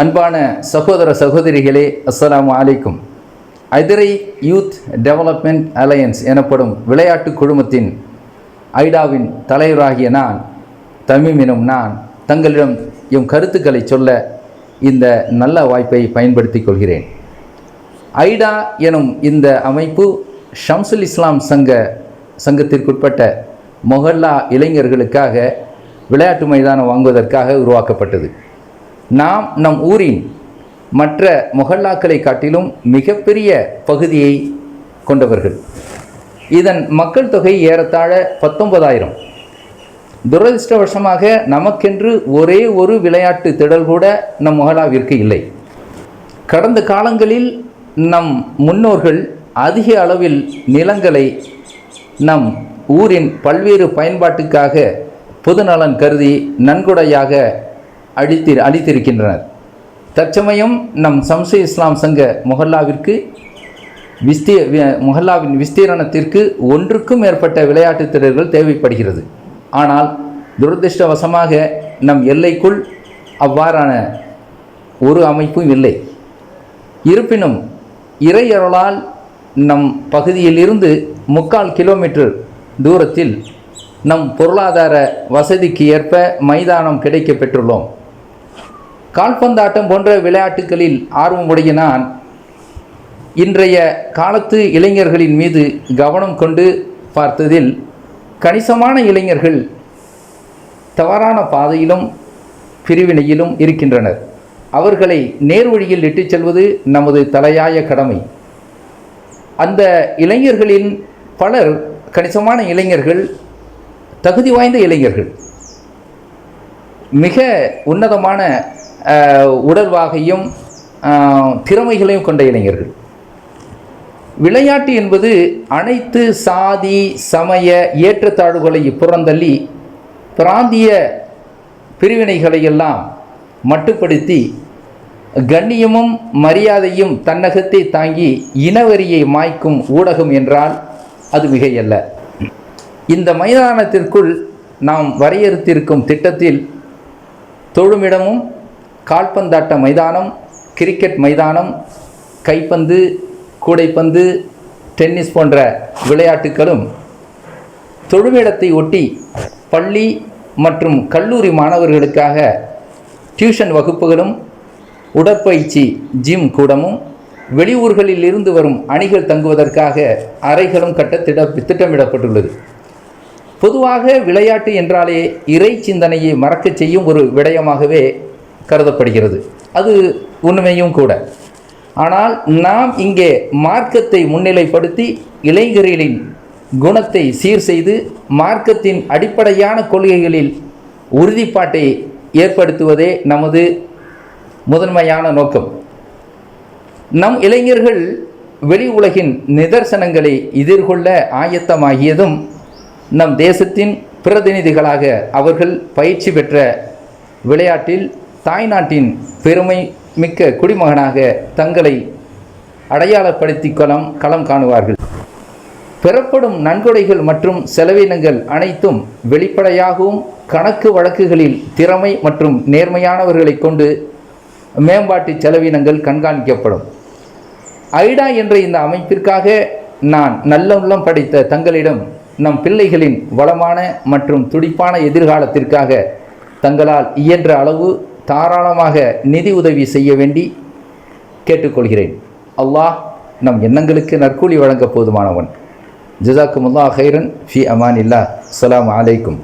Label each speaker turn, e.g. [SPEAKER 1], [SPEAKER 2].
[SPEAKER 1] அன்பான சகோதர சகோதரிகளே அஸ்லாம் அலைக்கும். அதிரை யூத் டெவலப்மெண்ட் அலையன்ஸ் எனப்படும் விளையாட்டு குழுமத்தின் ஐடாவின் தலைவராகிய நான் தமிம் எனும் நான் தங்களிடம் எம் கருத்துக்களை சொல்ல இந்த நல்ல வாய்ப்பை பயன்படுத்திக் கொள்கிறேன். ஐடா எனும் இந்த அமைப்பு ஷம்சுல் இஸ்லாம் சங்க சங்கத்திற்குட்பட்ட மொஹல்லா இளைஞர்களுக்காக விளையாட்டு மைதானம் வாங்குவதற்காக உருவாக்கப்பட்டது. நாம் நம் ஊரின் மற்ற மொஹல்லாக்களை காட்டிலும் மிகப்பெரிய பகுதியை கொண்டவர்கள். இதன் மக்கள் தொகை ஏறத்தாழ பத்தொன்பதாயிரம். துரதிருஷ்டவசமாக நமக்கென்று ஒரே ஒரு விளையாட்டு திடல் கூட நம் மொஹல்லாவிற்கு இல்லை. கடந்த காலங்களில் நம் முன்னோர்கள் அதிக அளவில் நிலங்களை நம் ஊரின் பல்வேறு பயன்பாட்டுக்காக பொதுநலன் கருதி நன்கொடையாக அளித்தி அளித்திருக்கின்றனர் தற்சமயம் நம் சம்சை இஸ்லாம் சங்க மொஹல்லாவிற்கு விஸ்தீ மொஹல்லாவின் விஸ்தீரணத்திற்கு ஒன்றுக்கும் மேற்பட்ட விளையாட்டு திடர்கள் தேவைப்படுகிறது. ஆனால் துரதிருஷ்டவசமாக நம் எல்லைக்குள் அவ்வாறான ஒரு அமைப்பும் இல்லை. இருப்பினும் இறையருளால் நம் பகுதியிலிருந்து முக்கால் கிலோமீட்டர் தூரத்தில் நம் பொருளாதார வசதிக்கு ஏற்ப மைதானம் கிடைக்கப் பெற்றுள்ளோம் கால்பந்தாட்டம் போன்ற விளையாட்டுகளில் ஆர்வமுடைய நான் இன்றைய காலத்து இளைஞர்களின் மீது கவனம் கொண்டு பார்த்ததில் கணிசமான இளைஞர்கள் தவறான பாதையிலும் பிரிவினையிலும் இருக்கின்றனர். அவர்களை நேர்வழியில் இட்டுச் செல்வது நமது தலையாய கடமை. அந்த இளைஞர்களின் பலர் கணிசமான இளைஞர்கள் தகுதி வாய்ந்த இளைஞர்கள். மிக உன்னதமான உடல்வாகையும் திறமைகளையும் கொண்ட இளைஞர்கள். விளையாட்டு என்பது அனைத்து சாதி சமய ஏற்றத்தாழ்வுகளை புறந்தள்ளி பிராந்திய பிரிவினைகளை எல்லாம் மட்டுப்படுத்தி கண்ணியமும் மரியாதையும் தன்னகத்தை தாங்கி இனவரியை மாய்க்கும் ஊடகம் என்றால் அது மிகையல்ல. இந்த மைதானத்திற்குள் நாம் வரையறுத்திருக்கும் திட்டத்தில் தொழுமிடமும் கால்பந்தாட்ட மைதானம் கிரிக்கெட் மைதானம் கைப்பந்து கூடைப்பந்து டென்னிஸ் போன்ற விளையாட்டுகளும் தொழுமிடத்தை ஒட்டி பள்ளி மற்றும் கல்லூரி மாணவர்களுக்காக டியூஷன் வகுப்புகளும் உடற்பயிற்சி ஜிம் கூடமும் வெளியூர்களில் இருந்து வரும் அணிகள் தங்குவதற்காக அறைகளும் கட்ட திட திட்டமிடப்பட்டுள்ளது. பொதுவாக விளையாட்டு என்றாலே இறை சிந்தனையை மறக்கச் செய்யும் ஒரு விடயமாகவே கருதப்படுகிறது. அது உண்மையும் கூட. ஆனால் நாம் இங்கே மார்க்கத்தை முன்னிலைப்படுத்தி இளைஞர்களின் குணத்தை சீர் செய்து மார்க்கத்தின் அடிப்படையான கொள்கைகளில் உறுதிப்பாட்டை ஏற்படுத்துவதே நமது முதன்மையான நோக்கம். நம் இளைஞர்கள் வெளி உலகின் நிதர்சனங்களை எதிர்கொள்ள ஆயத்தமாகியதும் நம் தேசத்தின் பிரதிநிதிகளாக அவர்கள் பயிற்சி பெற்ற விளையாட்டில் தாய்நாட்டின் பெருமை மிக்க குடிமகனாக தங்களை அடையாளப்படுத்தி களம் களம் காணுவார்கள். பெறப்படும் நன்கொடைகள் மற்றும் செலவினங்கள் அனைத்தும் வெளிப்படையாகவும் கணக்கு வழக்குகளில் திறமை மற்றும் நேர்மையானவர்களை கொண்டு மேம்பாட்டு செலவினங்கள் கண்காணிக்கப்படும். ஐடா என்ற இந்த அமைப்பிற்காக நான் நல்ல உள்ளம் படைத்த தங்களிடம் நம் பிள்ளைகளின் வளமான மற்றும் துடிப்பான எதிர்காலத்திற்காக தங்களால் இயன்ற அளவு தாராளமாக நிதி உதவி செய்ய வேண்டி கேட்டுக்கொள்கிறேன். அல்லாஹ் நம் எண்ணங்களுக்கு நற்கூலி வழங்க போதுமானவன். ஜசாக்குமுல்லா ஹைரன் ஃபி அமானில்லா அஸ்ஸலாமு அலைக்கும்.